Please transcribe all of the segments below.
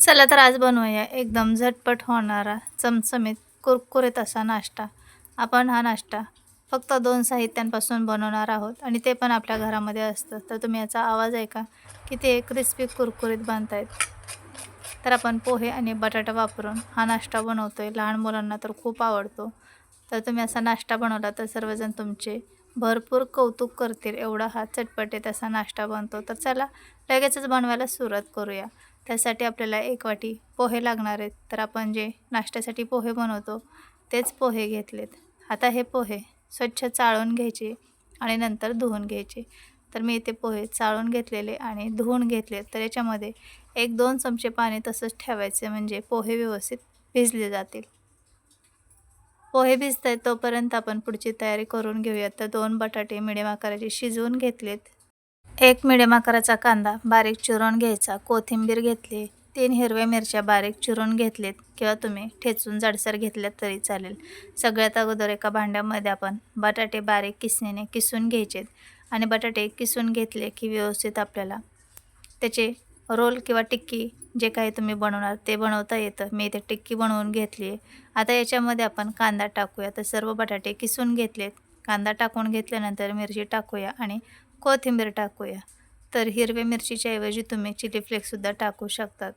चला तर आज बनवूया. एकदम झटपट होणारा चमचमीत कुरकुरीत असा नाश्ता. आपण हा नाश्ता फक्त दोन साहित्यांपासून बनवणार आहोत आणि ते पण आपल्या घरामध्ये असतं. तर तुम्ही याचा आवाज ऐका की ते क्रिस्पी कुरकुरीत बांधतायत तर आपण पोहे आणि बटाटा वापरून हा नाश्ता बनवतो आहे लहान मुलांना तर खूप आवडतो. तर तुम्ही असा नाश्ता बनवला तर सर्वजण तुमचे भरपूर कौतुक करतील. एवढा हा चटपटीत असा नाश्ता बनतो. तर चला लगेचच बनवायला सुरुवात करूया. त्यासाठी आपल्याला एक वाटी पोहे लागणार आहेत. तर आपण जे नाश्त्यासाठी पोहे बनवतो तेच पोहे घेतलेत. आता हे पोहे स्वच्छ चाळून घ्यायचे आणि नंतर धुवून घ्यायचे. तर मी इथे पोहे चाळून घेतलेले आणि धुवून घेतले तर याच्यामध्ये एक दोन चमचे पाणी तसंच ठेवायचे म्हणजे पोहे व्यवस्थित भिजले जातील. पोहे भिजत आहेत तोपर्यंत आपण पुढची तयारी करून घेऊयात. तर दोन बटाटे मिडियम आकाराचे शिजवून घेतलेत. एक मिडियम आकाराचा कांदा बारीक चिरून घ्यायचा कोथिंबीर घेतली तीन हिरव्या मिरच्या बारीक चिरून घेतलेत किंवा तुम्ही ठेचून जाडसर घेतल्यात तरी चालेल. सगळ्यात अगोदर एका भांड्यामध्ये आपण बटाटे बारीक किसणीने किसून घ्यायचेत आणि बटाटे किसून घेतले की व्यवस्थित आपल्याला त्याचे रोल किंवा टिक्की जे काही तुम्ही बनवणार ते बनवता येतं. मी इथे टिक्की बनवून घेतली आहे आता याच्यामध्ये आपण कांदा टाकूया. तर सर्व बटाटे किसून घेतलेत. कांदा टाकून घेतल्यानंतर मिरची टाकूया आणि कोथिंबीर टाकूया. तर हिरव्या मिरचीच्या ऐवजी तुम्ही चिली फ्लेक्ससुद्धा टाकू शकतात.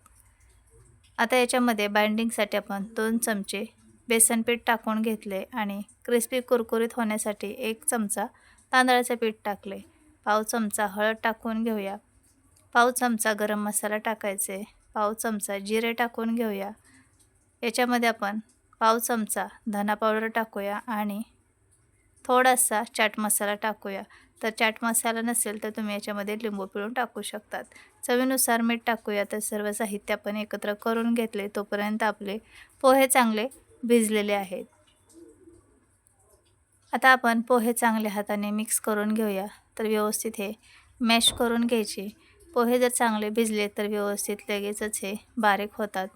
आता याच्यामध्ये बाइंडिंगसाठी आपण दोन चमचे बेसन पीठ टाकून घेतले आणि क्रिस्पी कुरकुरीत होण्यासाठी एक चमचा तांदळाचं पीठ टाकले. पाव चमचा हळद टाकून घेऊया. पाव चमचा गरम मसाला टाकायचे. पाव चमचा जिरे टाकून घेऊया. याच्यामध्ये आपण पाव चमचा धना पावडर टाकूया आणि थोडासा चाट मसाला टाकूया. तर चाट मसाला नसेल तर तुम्ही याच्यामध्ये लिंबू पिळून टाकू शकतात. चवीनुसार मीठ टाकूया तर सर्व साहित्य आपण एकत्र करून घेतले तोपर्यंत आपले पोहे चांगले भिजलेले आहेत. आता आपण पोहे चांगले हाताने मिक्स करून घेऊया तर व्यवस्थित हे मॅश करून घ्यायचे. पोहे जर चांगले भिजले तर व्यवस्थित लगेचच हे बारीक होतात.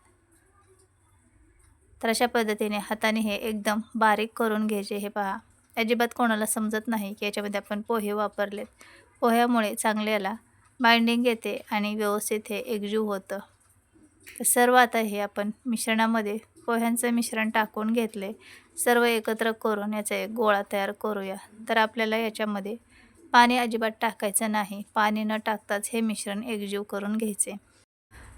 तर अशा पद्धतीने हाताने हे एकदम बारीक करून घ्यायचे हे पहा. अजिबात कोणाला समजत नाही की याच्यामध्ये आपण पोहे वापरलेत. पोह्यामुळे चांगल्याला बाइंडिंग येते आणि व्यवस्थित हे एकजीव होतं. तर सर्व आता हे आपण मिश्रणामध्ये पोह्यांचं मिश्रण टाकून घेतले. सर्व एकत्र करून याचा एक गोळा तयार करूया. तर आपल्याला याच्यामध्ये पाणी अजिबात टाकायचं नाही. पाणी न टाकताच हे मिश्रण एकजीव करून घ्यायचे.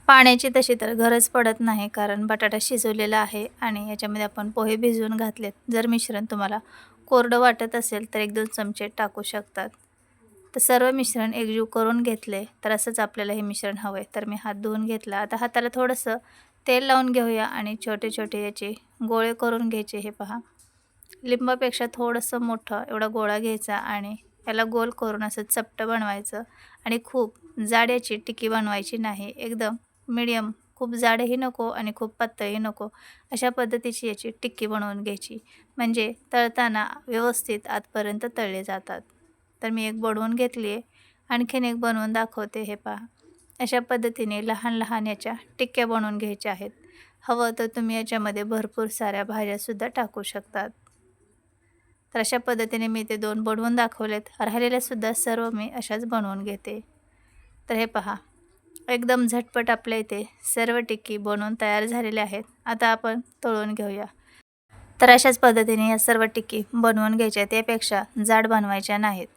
पाण्याची तशी तर गरज पडत नाही कारण बटाटा शिजवलेला आहे आणि याच्यामध्ये आपण पोहे भिजवून घातलेत. जर मिश्रण तुम्हाला कोरडं वाटत असेल तर एक दोन चमचे टाकू शकतात. तर सर्व मिश्रण एकजीव करून घेतले तर असंच आपल्याला हे मिश्रण हवं आहे तर मी हात धुवून घेतला. आता हाताला थोडंसं तेल लावून घेऊया आणि छोटे छोटे याचे गोळे करून घ्यायचे हे पहा. लिंबापेक्षा थोडंसं मोठं एवढा गोळा घ्यायचा आणि याला गोल करून असं चपटं बनवायचं. आणि खूप जाड याची टिकी बनवायची नाही. एकदम मिडियम खूप जाडही नको आणि खूप पातळही नको अशा पद्धतीची याची टिक्की बनवून घ्यायची. म्हणजे तळताना व्यवस्थित आतपर्यंत तळले जातात. तर मी एक बनवून घेतली आहे. आणखीन एक बनवून दाखवते हे पहा. अशा पद्धतीने लहान लहान याच्या टिक्क्या बनवून घ्यायच्या आहेत. हवं तर तुम्ही याच्यामध्ये भरपूर साऱ्या भाज्यासुद्धा टाकू शकतात. तर अशा पद्धतीने मी ते दोन बनवून दाखवलेत. राहिलेल्यासुद्धा सर्व मी अशाच बनवून घेते. तर हे पहा. एकदम झटपट आपल्या इथे सर्व टिक्की बनवून तयार झालेल्या आहेत. आता आपण तळून घेऊया. तर अशाच पद्धतीने या सर्व टिक्की बनवून घ्यायच्या त्यापेक्षा जाड बनवायच्या नाहीत.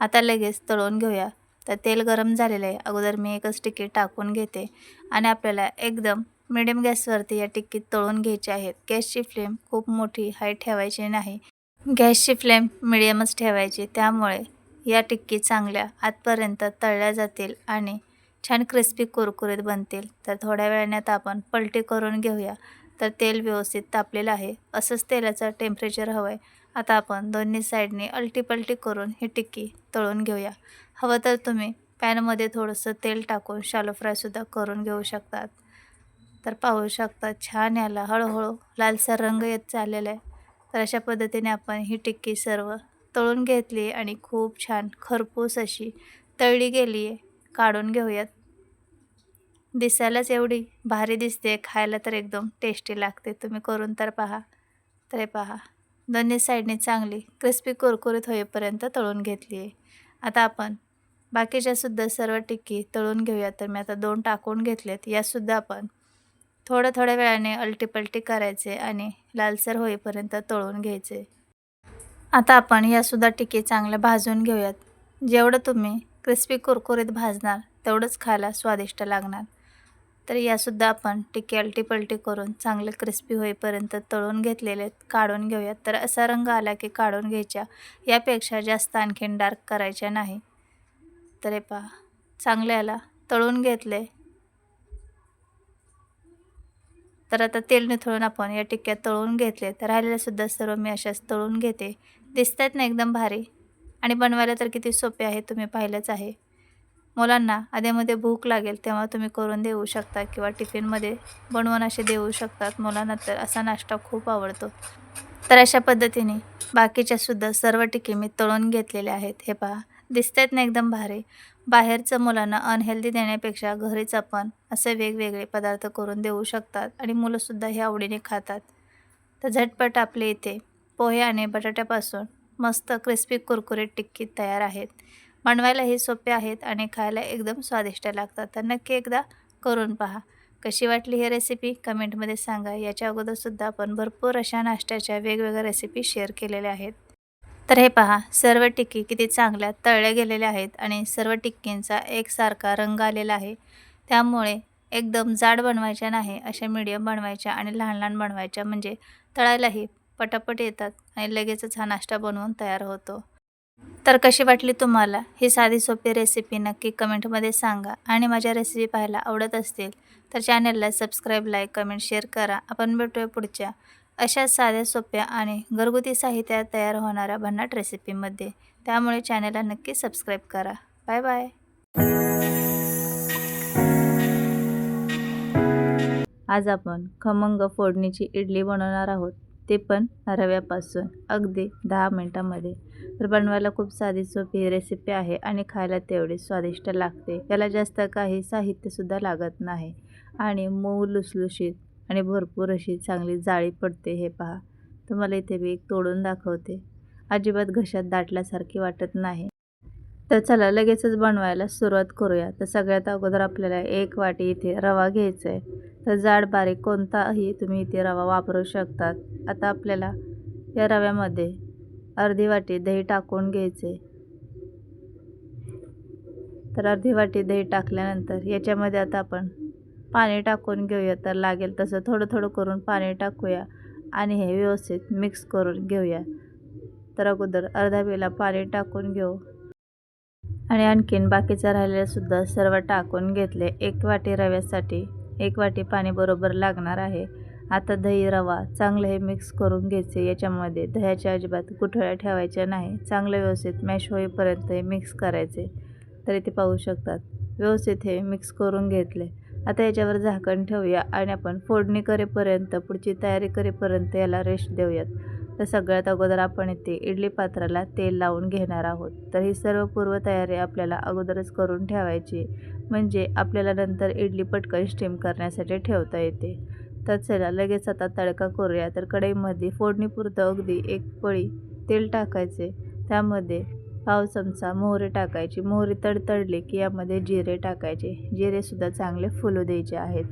आता लगेच तळून घेऊया. तर तेल गरम झालेलं आहे. अगोदर मी एकच टिक्की टाकून घेते. आणि आपल्याला एकदम मिडियम गॅसवरती या टिक्की तळून घ्यायची आहेत. गॅसची फ्लेम खूप मोठी हाय ठेवायची नाही. गॅसची फ्लेम मिडियमच ठेवायची. त्यामुळे या टिक्की चांगल्या आतपर्यंत तळल्या जातील आणि छान क्रिस्पी कुरकुरीत बनतील. तर थोड्या वेळाने आता आपण पलटी करून घेऊया. तर तेल व्यवस्थित तापलेलं आहे. असंच तेलाचं टेम्परेचर हवं आहे आता आपण दोन्ही साईडने अलटी पलटी करून ही टिक्की तळून घेऊया. हवं तर तुम्ही पॅनमध्ये थोडंसं तेल टाकून शालो फ्रायसुद्धा करून घेऊ शकतात. तर पाहू शकता छान याला हळूहळू लालसर रंग येत चाललेला आहे. तर अशा पद्धतीने आपण ही टिक्की सर्व तळून घेतली आणि खूप छान खरपूस अशी तळली गेली आहे काढून घेऊयात. दिसायलाच एवढी भारी दिसते खायला तर एकदम टेस्टी लागते. तुम्ही करून तर पहा. तर पहा दोन्ही साईडने चांगली क्रिस्पी कुरकुरीत होईपर्यंत तळून घेतली आहे आता आपण बाकीच्यासुद्धा सर्व टिक्की तळून घेऊया. तर मी आता दोन टाकून घेतलेत. यासुद्धा आपण थोड्या थोड्या वेळाने अलटीपलटी करायचे आणि लालसर होईपर्यंत तळून घ्यायचे. आता आपण यासुद्धा टिक्की चांगल्या भाजून घेऊयात. जेवढं तुम्ही क्रिस्पी कुरकुरीत भाजणार तेवढंच खायला स्वादिष्ट लागणार. तर यासुद्धा आपण टिके अलटीपलटी करून चांगले क्रिस्पी होईपर्यंत तळून घेतलेले आहेत काढून घेऊयात. तर असा रंग आला की काढून घ्यायच्या यापेक्षा जास्त आणखीन डार्क करायच्या नाही. तर हे पहा चांगले आला तळून घेतले. तर आता तेल निथळून आपण या टिक्क्यात तळून घेतले तर राहिलेल्यासुद्धा सर्व मी अशाच तळून घेते. दिसत ना एकदम भारी? आणि बनवायला तर किती सोपे आहे तुम्ही पाहिलंच आहे. मुलांना आधीमध्ये भूक लागेल तेव्हा तुम्ही करून देऊ शकता किंवा टिफिनमध्ये बनवून असे देऊ शकतात. मुलांना तर असा नाश्ता खूप आवडतो. तर अशा पद्धतीने बाकीच्या सुद्धा सर्व टिके मी तळून घेतलेले आहेत. हे पहा दिसत आहेत ना एकदम भारी. बाहेरचं मुलांना अनहेल्दी देण्यापेक्षा घरीच आपण असे वेगवेगळे पदार्थ करून देऊ शकतात आणि मुलंसुद्धा हे आवडीने खातात. तर झटपट आपले इथे पोहे आणि बटाट्यापासून मस्त क्रिस्पी कुरकुरीत टिक्की तयार आहेत. बनवायलाही सोपे आहेत आणि खायला एकदम स्वादिष्ट लागतात. तर नक्की एकदा करून पहा. कशी वाटली ही रेसिपी कमेंटमध्ये सांगा. याच्या अगोदरसुद्धा आपण भरपूर अशा नाश्त्याच्या वेगवेगळ्या रेसिपी शेअर केलेल्या आहेत. तर हे पहा. सर्व टिक्की किती चांगल्या तळल्या गेलेल्या आहेत आणि सर्व टिक्कींचा एकसारखा रंग आलेला आहे. त्यामुळे एकदम जाड बनवायच्या नाही अशा मीडियम बनवायच्या आणि लहान लहान बनवायच्या. म्हणजे तळायलाही पटापट येतात आणि लगेचच हा नाश्ता बनवून तयार होतो. तर कशी वाटली तुम्हाला? ही साधी सोपी रेसिपी नक्की कमेंटमध्ये सांगा. आणि माझ्या रेसिपी पाहायला आवडत असतील तर चॅनलला सबस्क्राईब लाईक कमेंट शेअर करा. आपण भेटूया पुढच्या अशा साध्या सोप्या आणि घरगुती साहित्यात तयार होणाऱ्या भन्नाट रेसिपीमध्ये त्यामुळे चॅनलला नक्की सबस्क्राईब करा. बाय बाय आज आपण खमंग फोडणीची इडली बनवणार आहोत. ते पण रव्यापासून अगदी दहा मिनटामध्ये. तर बनवायला खूप साधी सोपी रेसिपी आहे आणि खायला तेवढी स्वादिष्ट लागते. याला जास्त काही साहित्यसुद्धा लागत नाही. आणि मऊ लुसलुशीत आणि भरपूर अशी चांगली जाळी पडते हे पहा. तुम्हाला इथे मी एक तोडून दाखवते. अजिबात घशात दाटल्यासारखी वाटत नाही. तर चला लगेचच बनवायला सुरुवात करूया. तर सगळ्यात अगोदर आपल्याला एक वाटी इथे रवा घ्यायचा आहे तर जाड बारीक कोणताही तुम्ही इथे रवा वापरू शकतात आता आपल्याला या रव्यामध्ये अर्धी वाटी दही टाकून घ्यायचे. तर अर्धी वाटी दही टाकल्यानंतर याच्यामध्ये आता आपण पाणी टाकून घेऊया. तर लागेल तसं थोडं थोडं करून पाणी टाकूया आणि हे व्यवस्थित मिक्स करून घेऊया. तर अगोदर अर्धा वेळेला पाणी टाकून घेऊ. आणि आणखीन बाकीचं राहिलेलंसुद्धा सर्व टाकून घेतले. एक वाटी रव्यासाठी एक वाटी पाणी बरोबर लागणार आहे. आता दही रवा चांगलं हे मिक्स करून घ्यायचे. याच्यामध्ये दह्याच्या अजिबात कुठळ्या ठेवायच्या नाही. चांगलं व्यवस्थित मॅश होईपर्यंत हे मिक्स करायचे. तरी ते पाहू शकतात. व्यवस्थित हे मिक्स करून घेतले. आता याच्यावर झाकण ठेवूया आणि आपण फोडणी करेपर्यंत पुढची तयारी करेपर्यंत याला रेस्ट देऊयात. तर सगळ्यात अगोदर आपण इथे इडली पात्राला तेल लावून घेणार आहोत. तर ही सर्व पूर्वतयारी आपल्याला अगोदरच करून ठेवायची म्हणजे आपल्याला नंतर इडली पटकन स्टीम करण्यासाठी ठेवता येते. तर चला लगेच आता तडका करूया. तर कढईमध्ये फोडणीपुरतं अगदी एक पळी तेल टाकायचे. त्यामध्ये पाव चमचा मोहरी टाकायची. मोहरी तडतडली की यामध्ये जिरे टाकायचे. जिरेसुद्धा चांगले फुलू द्यायचे आहेत.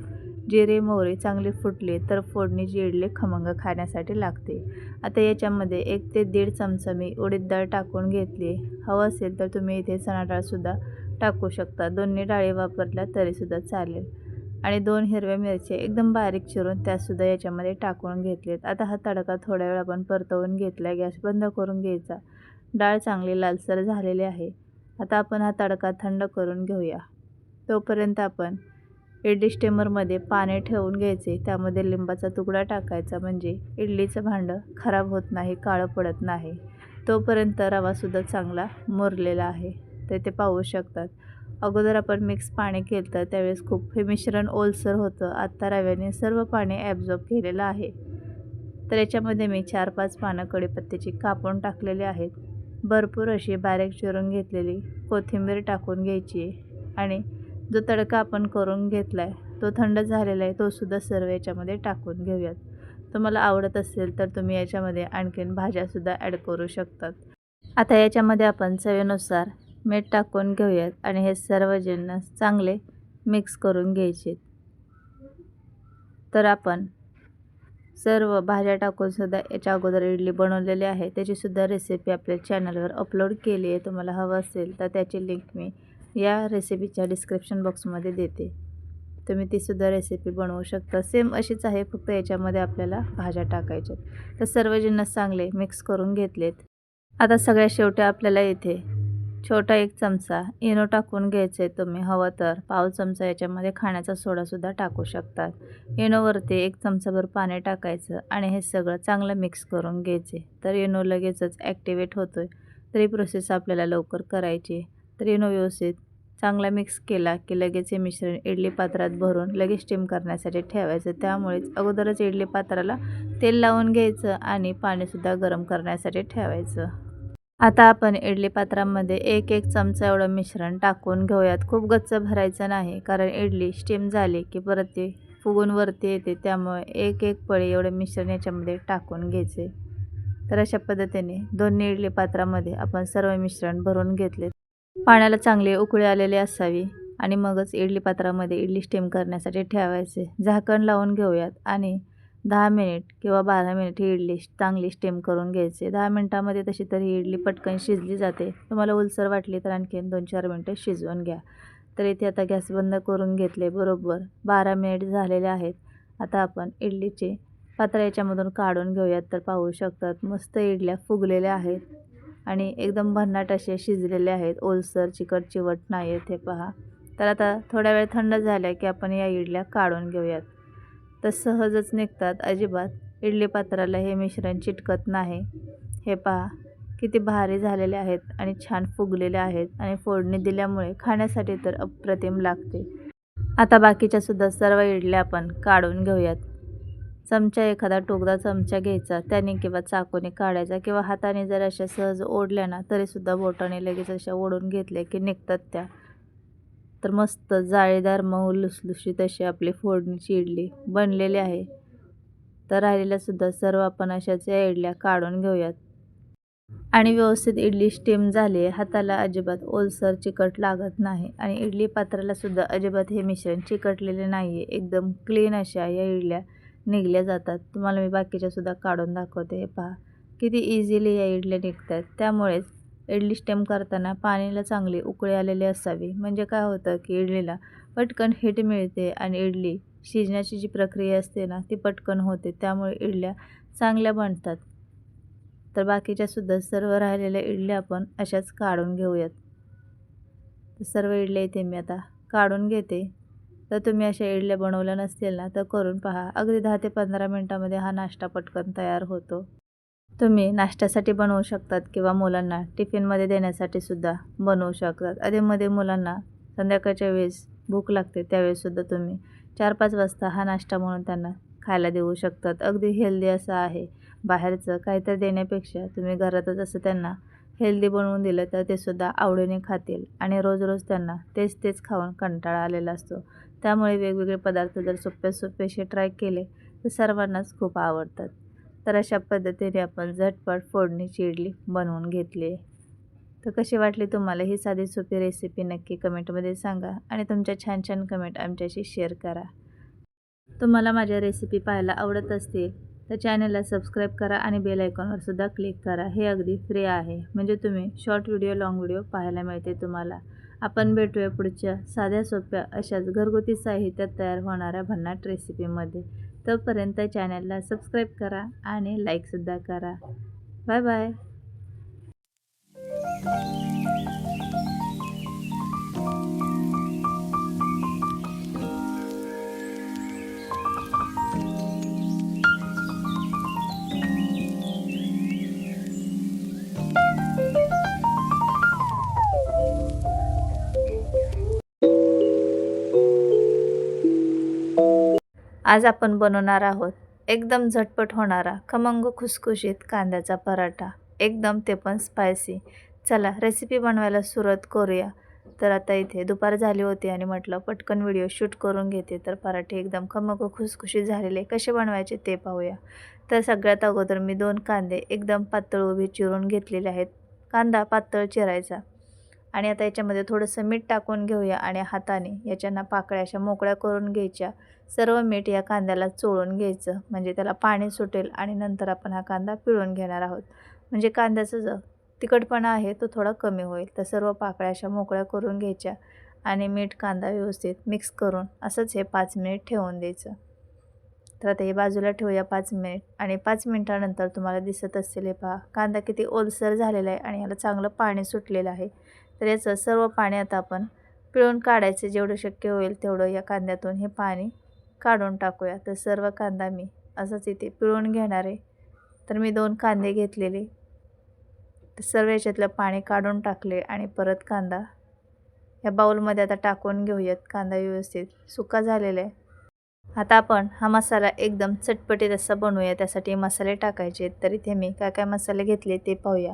जिरे मोहरी चांगले फुटले तर फोडणी जिरले खमंग खाण्यासाठी लागते. आता याच्यामध्ये एक ते दीड चमचा मी उडीद डाळ टाकून घेतली. हवं असेल तर तुम्ही इथे चणा डाळसुद्धा टाकू शकता. दोन्ही डाळी वापरल्या तरीसुद्धा चालेल. आणि दोन हिरव्या मिरच्या एकदम बारीक चिरून त्यासुद्धा याच्यामध्ये टाकून घेतलेत. आता हा तडका थोड्या वेळ आपण परतवून घेतला गॅस बंद करून घ्यायचा. डाळ चांगली लालसर झालेली आहे. आता आपण हा तडका थंड करून घेऊया. तोपर्यंत आपण इडली स्टेमरमध्ये पाणी ठेवून घ्यायचे त्यामध्ये लिंबाचा तुकडा टाकायचा म्हणजे इडलीचं भांडं खराब होत नाही काळं पडत नाही. तोपर्यंत रवासुद्धा चांगला मुरलेला आहे. तर ते पाहू शकतात. अगोदर आपण मिक्स पाणी केलं तर त्यावेळेस खूप हे मिश्रण ओलसर होतं. आत्ता रव्याने सर्व पाणी ॲब्झॉर्ब केलेलं आहे. तर याच्यामध्ये मी चार पाच पानं कढीपत्त्याची कापून टाकलेली आहेत. भरपूर अशी बारीक चिरून घेतलेली कोथिंबीर टाकून घ्यायची आणि जो तडका आपण करून घेतला आहे तो थंड झालेला आहे तोसुद्धा सर्व याच्यामध्ये टाकून घेऊयात. तुम्हाला आवडत असेल तर तुम्ही याच्यामध्ये आणखीन भाज्यासुद्धा ॲड करू शकतात. आता याच्यामध्ये आपण चवीनुसार मीठ टाकून घेऊयात आणि हे सर्व जिन्नस चांगले मिक्स करून घ्यायचे. तर आपण सर्व भाज्या टाकूनसुद्धा याच्या अगोदर इडली बनवलेली आहे. त्याचीसुद्धा रेसिपी आपल्या चॅनलवर अपलोड केली आहे. तुम्हाला हवं असेल तर त्याची लिंक मी या रेसिपीच्या डिस्क्रिप्शन बॉक्समध्ये देते. तुम्ही तीसुद्धा रेसिपी बनवू शकता. सेम अशीच आहे फक्त याच्यामध्ये आपल्याला भाज्या टाकायच्यात. तर सर्व जिन्नस चांगले मिक्स करून घेतलेत. आता सगळ्या शेवटी आपल्याला इथे छोटा एक चमचा इनो टाकून घ्यायचं आहे तुम्ही. हवं तर पाव चमचा याच्यामध्ये खाण्याचा सोडासुद्धा टाकू शकतात. इनोवरती एक चमचाभर पाणी टाकायचं आणि हे सगळं चांगलं मिक्स करून घ्यायचे. तर इनो लगेचच ॲक्टिवेट होतो आहे तरी प्रोसेस आपल्याला लवकर करायची तर इनो व्यवस्थित चांगला मिक्स केला की लगेच हे मिश्रण इडली पात्रात भरून लगेच स्टीम करण्यासाठी ठेवायचं. त्यामुळेच अगोदरच इडली पात्राला तेल लावून घ्यायचं आणि पाणीसुद्धा गरम करण्यासाठी ठेवायचं. आता आपण इडली पात्रामध्ये एक एक चमचा एवढं मिश्रण टाकून घेऊयात. खूप गच्च भरायचं नाही कारण इडली स्टीम झाली की परत ते फुगून वरती येते त्यामुळे एक एक पळी एवढं मिश्रण याच्यामध्ये टाकून घ्यायचे. तर अशा पद्धतीने दोन्ही इडली पात्रामध्ये आपण सर्व मिश्रण भरून घेतले पाण्याला चांगले उकळी आलेली असावी आणि मगच इडली पात्रामध्ये इडली स्टीम करण्यासाठी ठेवायचे. झाकण लावून घेऊयात आणि दहा मिनिट किंवा बारा मिनिट ही इडली चांगली स्टीम करून घ्यायची. दहा मिनटामध्ये तशी तर ही इडली पटकन शिजली जाते. तुम्हाला उलसर वाटली तर आणखीन दोन चार मिनटं शिजवून घ्या. तर इथे आता गॅस बंद करून घेतले. बरोबर बारा मिनिट झालेले आहेत. आता आपण इडलीचे पात्र याच्यामधून काढून घेऊयात तर पाहू शकतात. मस्त इडल्या फुगलेल्या आहेत. आणि एकदम भन्नाट असे शिजलेले आहेत. ओलसर चिकट चिवट नाही येथे पहा. तर आता थोड्या वेळ थंड झाल्या की आपण या इडल्या काढून घेऊयात. तर सहजच निघतात अजिबात. इडली पात्राला हे मिश्रण चिटकत नाही. हे पहा किती भारी झालेले आहेत आणि छान फुगलेले आहेत आणि फोडणी दिल्यामुळे खाण्यासाठी तर अप्रतिम लागते. आता बाकीच्यासुद्धा सर्व इडल्या आपण काढून घेऊयात. चमचा एखादा टोकदा चमचा घ्यायचा त्याने किंवा चाकूने काढायचा किंवा हाताने जर अशा सहज ओढल्या ना तरीसुद्धा बोटाने लगेच अशा ओढून घेतल्या की निघतात त्या. तर मस्त जाळीदार मऊ लुसलुशीत अशी आपली फोडणीची इडली बनलेली आहे. तर राहिलेल्यासुद्धा सर्व आपण अशाच या इडल्या काढून घेऊयात. आणि व्यवस्थित इडली स्टीम झाली आहे. हाताला अजिबात ओलसर चिकट लागत नाही आणि इडली पात्राला सुद्धा अजिबात हे मिश्रण चिकटलेले नाही आहे एकदम क्लीन अशा या इडल्या निघल्या जातात. तुम्हाला मी बाकीच्यासुद्धा काढून दाखवते. हे पहा. किती इझिली या इडल्या निघतात. त्यामुळेच इडली स्टेम करताना पाणीला चांगली उकळी आलेली असावी. म्हणजे काय होतं की इडलीला पटकन हिट मिळते आणि इडली शिजण्याची जी प्रक्रिया असते ना ती पटकन होते. त्यामुळे इडल्या चांगल्या बनतात. तर बाकीच्यासुद्धा सर्व राहिलेल्या इडल्या आपण अशाच काढून घेऊयात. सर्व इडल्या इथे मी आता काढून घेते. तर तुम्ही अशा इडल्या बनवल्या नसतील ना तर करून पहा. अगदी दहा ते पंधरा मिनटामध्ये हा नाश्ता पटकन तयार होतो. तुम्ही नाश्त्यासाठी बनवू शकतात किंवा मुलांना टिफिनमध्ये देण्यासाठी सुद्धा बनवू शकतात. अधेमध्ये मुलांना संध्याकाळच्या वेळेस भूक लागते त्यावेळेससुद्धा तुम्ही चार पाच वाजता हा नाश्ता म्हणून त्यांना खायला देऊ शकतात. अगदी हेल्दी असं आहे. बाहेरचं काहीतरी देण्यापेक्षा तुम्ही घरातच असं त्यांना हेल्दी बनवून दिलं तर ते सुद्धा आवडीने खातील आणि रोज रोज त्यांना तेच तेच खाऊन कंटाळा आलेला असतो. त्यामुळे वेगवेगळे पदार्थ जर सोपे सोपे असे ट्राय केले तर सर्वांनाच खूप आवडतात. तर अशा पद्धतीने आपण झटपट फोडणीची इडली बनवून घेतली. आहे तर कशी वाटली तुम्हाला ही साधी सोपी रेसिपी नक्की कमेंटमध्ये सांगा आणि तुमच्या छान छान कमेंट आमच्याशी शेअर करा. तुम्हाला माझ्या रेसिपी पाहायला आवडत असतील तर चॅनलला सबस्क्राईब करा आणि बेल आयकॉनवर सुद्धा क्लिक करा. हे अगदी फ्री आहे. म्हणजे तुम्ही शॉर्ट व्हिडिओ लाँग व्हिडिओ पाहायला मिळते तुम्हाला. आपण भेटूया पुढच्या साध्या सोप्या अशाच घरगुती साहित्यात तयार होणाऱ्या भन्नाट रेसिपीमध्ये. तोपर्यंत चॅनलला सबस्क्राईब करा आणि लाईकसुद्धा करा. Bye bye. आज आपण बनवणार आहोत एकदम झटपट होणारा खमंग खुसखुशीत कांद्याचा पराठा. एकदम ते पण स्पायसी चला रेसिपी बनवायला सुरुवात करूया. तर आता इथे दुपार झाली होती आणि म्हटलं पटकन व्हिडिओ शूट करून घेते. तर पराठे एकदम खमंग खुसखुशीत झालेले. कसे बनवायचे ते पाहूया. तर सगळ्यात अगोदर मी दोन कांदे एकदम पातळ उभे चिरून घेतलेले आहेत. कांदा पातळ चिरायचा. आणि आता याच्यामध्ये थोडंसं मीठ टाकून घेऊया आणि हाताने याच्यांना पाकळ्या अशा मोकळ्या करून घ्यायच्या. सर्व मीठ या कांद्याला चोळून घ्यायचं. म्हणजे त्याला पाणी सुटेल आणि नंतर आपण हा कांदा पिळून घेणार आहोत. म्हणजे कांद्याचा जो तिखटपणा आहे तो थोडा कमी होईल. तर सर्व पाकळ्या अशा मोकळ्या करून घ्यायच्या आणि मीठ कांदा व्यवस्थित मिक्स करून असंच हे पाच मिनिट ठेवून द्यायचं. तर आता हे बाजूला ठेवूया पाच मिनिट आणि पाच मिनिटानंतर तुम्हाला दिसत असेल हे पहा कांदा किती ओलसर झालेला आहे आणि याला चांगलं पाणी सुटलेलं आहे. तर याचं सर्व पाणी आता आपण पिळून काढायचं. जेवढं शक्य होईल तेवढं या कांद्यातून हे पाणी काढून टाकूया. तर सर्व कांदा मी असंच इथे पिळून घेणार आहे. तर मी दोन कांदे घेतलेले. तर सर्व याच्यातलं पाणी काढून टाकले आणि परत कांदा. या बाऊलमध्ये आता टाकून घेऊयात कांदा व्यवस्थित. सुका झालेला आहे. आता आपण हा मसाला एकदम चटपटीत असा बनवूया. त्यासाठी मसाले टाकायचे तर इथे मी काय काय मसाले घेतले ते पाहूया.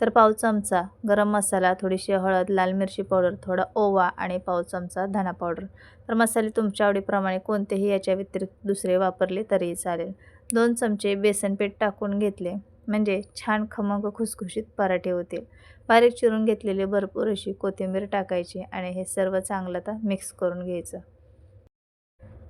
तर पाव चमचा गरम मसाला थोडीशी हळद लाल मिरची पावडर थोडा ओवा आणि पाव चमचा धना पावडर. तर मसाले तुमच्या आवडीप्रमाणे कोणतेही याच्या व्यतिरिक्त दुसरे वापरले तरीही चालेल. दोन चमचे बेसन पीठ टाकून घेतले म्हणजे छान खमंग खुसखुशीत पराठे होतील. बारीक चिरून घेतलेले भरपूर अशी कोथिंबीर टाकायची आणि हे सर्व चांगलं आता मिक्स करून घ्यायचं.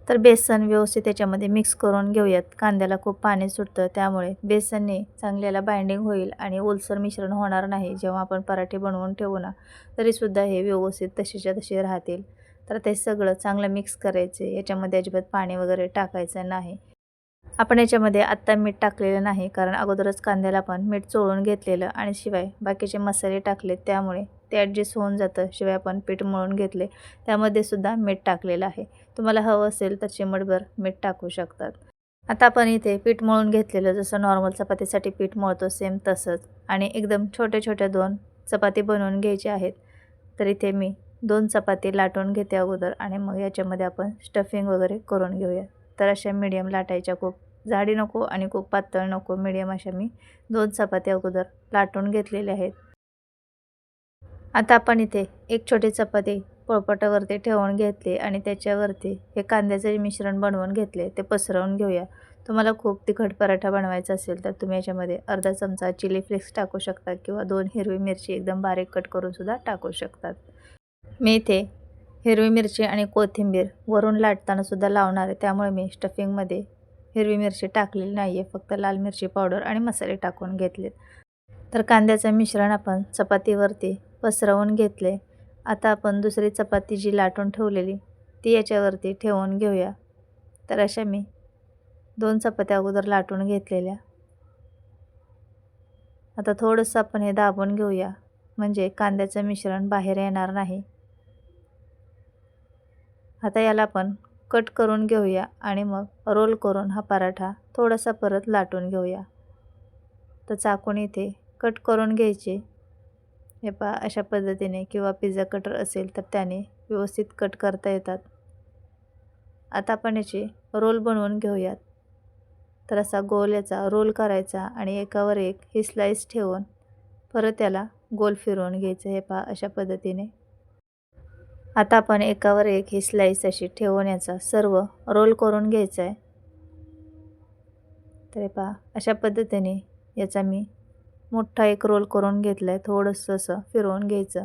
तर बेसन व्यवस्थित त्याच्यामध्ये मिक्स करून घेऊयात. कांद्याला खूप पाणी सुटतं त्यामुळे बेसनने चांगल्याला बाइंडिंग होईल आणि ओलसर मिश्रण होणार नाही जेव्हा आपण पराठे बनवून ठेवू ना तरीसुद्धा हे व्यवस्थित तसेच्या तसे राहतील. तर ते सगळं चांगलं मिक्स करायचे याच्यामध्ये अजिबात पाणी वगैरे टाकायचं नाही. आपण याच्यामध्ये आत्ता मीठ टाकलेलं नाही कारण अगोदरच कांद्याला आपण मीठ चोळून घेतलेलं आणि शिवाय बाकीचे मसाले टाकले त्यामुळे ते ॲडजस्ट होऊन जातं. शिवाय आपण पीठ मळून घेतले त्यामध्ये सुद्धा मीठ टाकलेलं आहे. तुम्हाला हवं असेल तर चिमटभर मीठ टाकू शकतात. आता आपण इथे पीठ मळून घेतलेलं जसं नॉर्मल चपातीसाठी पीठ मळतो सेम तसंच. आणि एकदम छोट्या छोट्या दोन चपाती बनवून घ्यायचे आहेत. तर इथे मी दोन चपाती लाटून घेते अगोदर आणि मग याच्यामध्ये आपण स्टफिंग वगैरे करून घेऊया. तर अशा मीडियम लाटायच्या. खूप जाडी नको आणि खूप पातळ नको. मीडियम अशा मी दोन चपाती अगोदर लाटून घेतलेल्या आहेत. आता आपण इथे एक छोटी चपाती पोळपाटावरती ठेवून घेतली आणि त्याच्यावरती हे कांद्याचे मिश्रण बनवून घेतले ते पसरवून घेऊया. तुम्हाला खूप तिखट पराठा बनवायचा असेल तर तुम्ही याच्यामध्ये अर्धा चमचा चिली फ्लेक्स टाकू शकता किंवा दोन हिरवी मिरची एकदम बारीक कट करून सुद्धा टाकू शकतात. मी इथे हिरवी मिरची आणि कोथिंबीर वरून लाटतानासुद्धा लावणार आहे. त्यामुळे मी स्टफिंगमध्ये हिरवी मिरची टाकलेली नाही आहे फक्त लाल मिरची पावडर आणि मसाले टाकून घेतलेत. तर कांद्याचं मिश्रण आपण चपातीवरती पसरवून घेतले. आता आपण दुसरी चपाती जी लाटून ठेवलेली ती याच्यावरती ठेवून घेऊया. तर अशा मी दोन चपात्या अगोदर लाटून घेतलेल्या. आता थोडंसं आपण हे दाबून घेऊया म्हणजे कांद्याचं मिश्रण बाहेर येणार नाही. आता याला आपण कट करून घेऊया आणि मग रोल करून हा पराठा थोडासा परत लाटून घेऊया. तर चाकून इथे कट करून घ्यायचे. हे पहा अशा पद्धतीने किंवा पिझ्झा कटर असेल तर त्याने व्यवस्थित कट करता येतात. आता आपण याचे रोल बनवून घेऊयात. तर असा गोल याचा रोल करायचा आणि एकावर एक ही स्लाईस ठेवून परत त्याला गोल फिरवून घ्यायचं हे पहा अशा पद्धतीने. आता आपण एकावर एक ही स्लाईस अशी ठेवून याचा सर्व रोल करून घ्यायचा आहे. तर पहा अशा पद्धतीने याचा मी मोठा एक रोल करून घेतला आहे थोडंसं असं फिरवून घ्यायचं.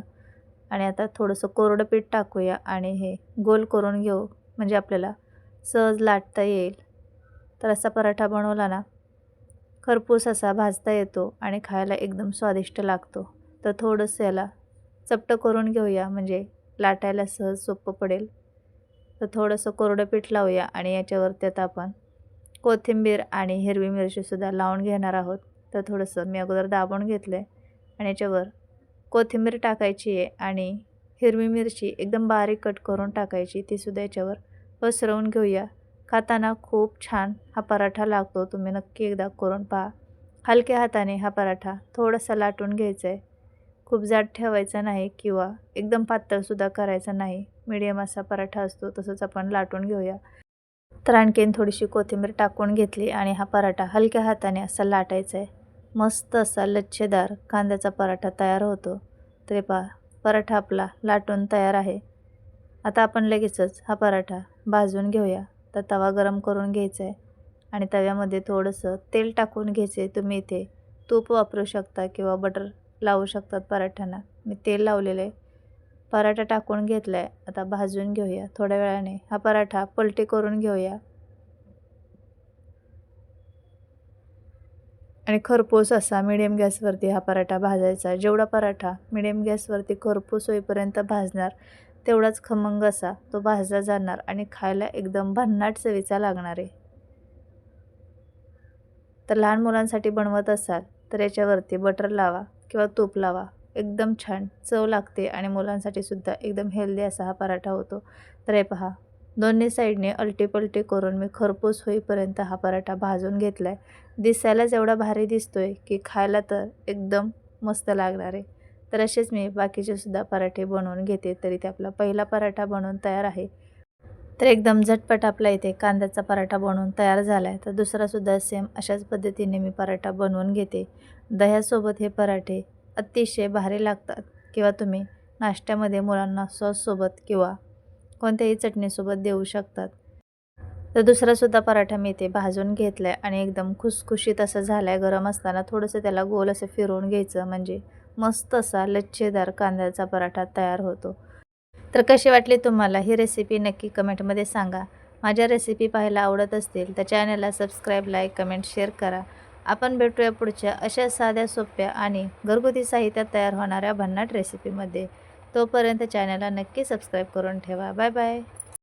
आणि आता थोडंसं कोरडं पीठ टाकूया आणि हे गोल करून घेऊ म्हणजे आपल्याला सहज लाटता येईल. तर असा पराठा बनवला ना खरपूस असा भाजता येतो आणि खायला एकदम स्वादिष्ट लागतो. तर थोडंसं याला चपटं करून घेऊया म्हणजे लाटायला सहज सोपं पडेल. तर थोडंसं कोरडं पीठ लावूया आणि याच्यावरती आता आपण कोथिंबीर आणि हिरवी मिरचीसुद्धा लावून घेणार आहोत. तर थोडंसं मी अगोदर दाबून घेतलं आहे आणि याच्यावर कोथिंबीर टाकायची आहे आणि हिरवी मिरची एकदम बारीक कट करून टाकायची. तीसुद्धा याच्यावर पसरवून घेऊया. खाताना खूप छान हा पराठा लागतो. तुम्ही नक्की एकदा करून पहा. हलक्या हाताने हा पराठा थोडासा लाटून घ्यायचा आहे खूप जाड ठेवायचा नाही किंवा एकदम पातळसुद्धा करायचा नाही. मीडियम असा पराठा असतो तसंच आपण लाटून घेऊया. तर आणखीन थोडीशी कोथिंबीर टाकून घेतली आणि हा पराठा हलक्या हाताने असा लाटायचा आहे मस्त असा लच्छेदार कांद्याचा पराठा तयार होतो. तरी पराठा आपला लाटून तयार आहे. आता आपण लगेचच हा पराठा भाजून घेऊया. तर तवा गरम करून घ्यायचा आहे आणि तव्यामध्ये थोडंसं तेल टाकून घ्यायचं आहे तुम्ही इथे. तूप वापरू शकता किंवा बटर लावू शकतात पराठ्यांना. मी तेल लावलेलं आहे. पराठा टाकून घेतला आहे आता भाजून घेऊया. थोड्या वेळाने हा पराठा पलटी करून घेऊया. आणि खरपूस असा मिडियम गॅसवरती हा पराठा भाजायचा. जेवढा पराठा मिडियम गॅसवरती खरपूस होईपर्यंत भाजणार तेवढाच खमंग असा तो भाजला जाणार आणि खायला एकदम भन्नाट चवीचा लागणार आहे. तर लहान मुलांसाठी बनवत असाल तर याच्यावरती बटर लावा किंवा तूप लावा. एकदम छान चव लागते आणि मुलांसाठी सुद्धा एकदम हेल्दी असा हा पराठा होतो. तर हे पहा. दोन्ही साईडने अलटी करून मी खरपूस होईपर्यंत हा पराठा भाजून घेतला आहे दिसायलाच एवढा भारी दिसतोय की खायला तर एकदम मस्त लागणार आहे. तर असेच मी बाकीचे सुद्धा पराठे बनवून घेते तरी ते आपला पहिला पराठा बनवून तयार आहे. तर एकदम झटपट आपला इथे कांद्याचा पराठा बनवून तयार झाला आहे तर दुसरासुद्धा सेम अशाच पद्धतीने मी पराठा बनवून घेते. दह्यासोबत हे पराठे अतिशय भारी लागतात. किंवा तुम्ही नाश्त्यामध्ये मुलांना सॉससोबत किंवा कोणत्याही चटणीसोबत देऊ शकतात. तर दुसरासुद्धा पराठा मी इथे भाजून घेतला आहे आणि एकदम खुसखुशीत असं झालं आहे गरम असताना थोडंसं त्याला गोल असं फिरवून घ्यायचं. म्हणजे मस्त असा लच्छेदार कांद्याचा पराठा तयार होतो. तर कशी वाटली तुम्हाला ही रेसिपी नक्की कमेंटमध्ये सांगा. माझ्या रेसिपी पाहायला आवडत असतील तर चॅनलला सबस्क्राईब लाईक कमेंट शेअर करा. आपण भेटूया पुढच्या अशा साध्या सोप्या आणि घरगुती साहित्यात तयार होणाऱ्या भन्नाट रेसिपीमध्ये तोपर्यंत चॅनलला नक्की सबस्क्राईब करून ठेवा. Bye bye.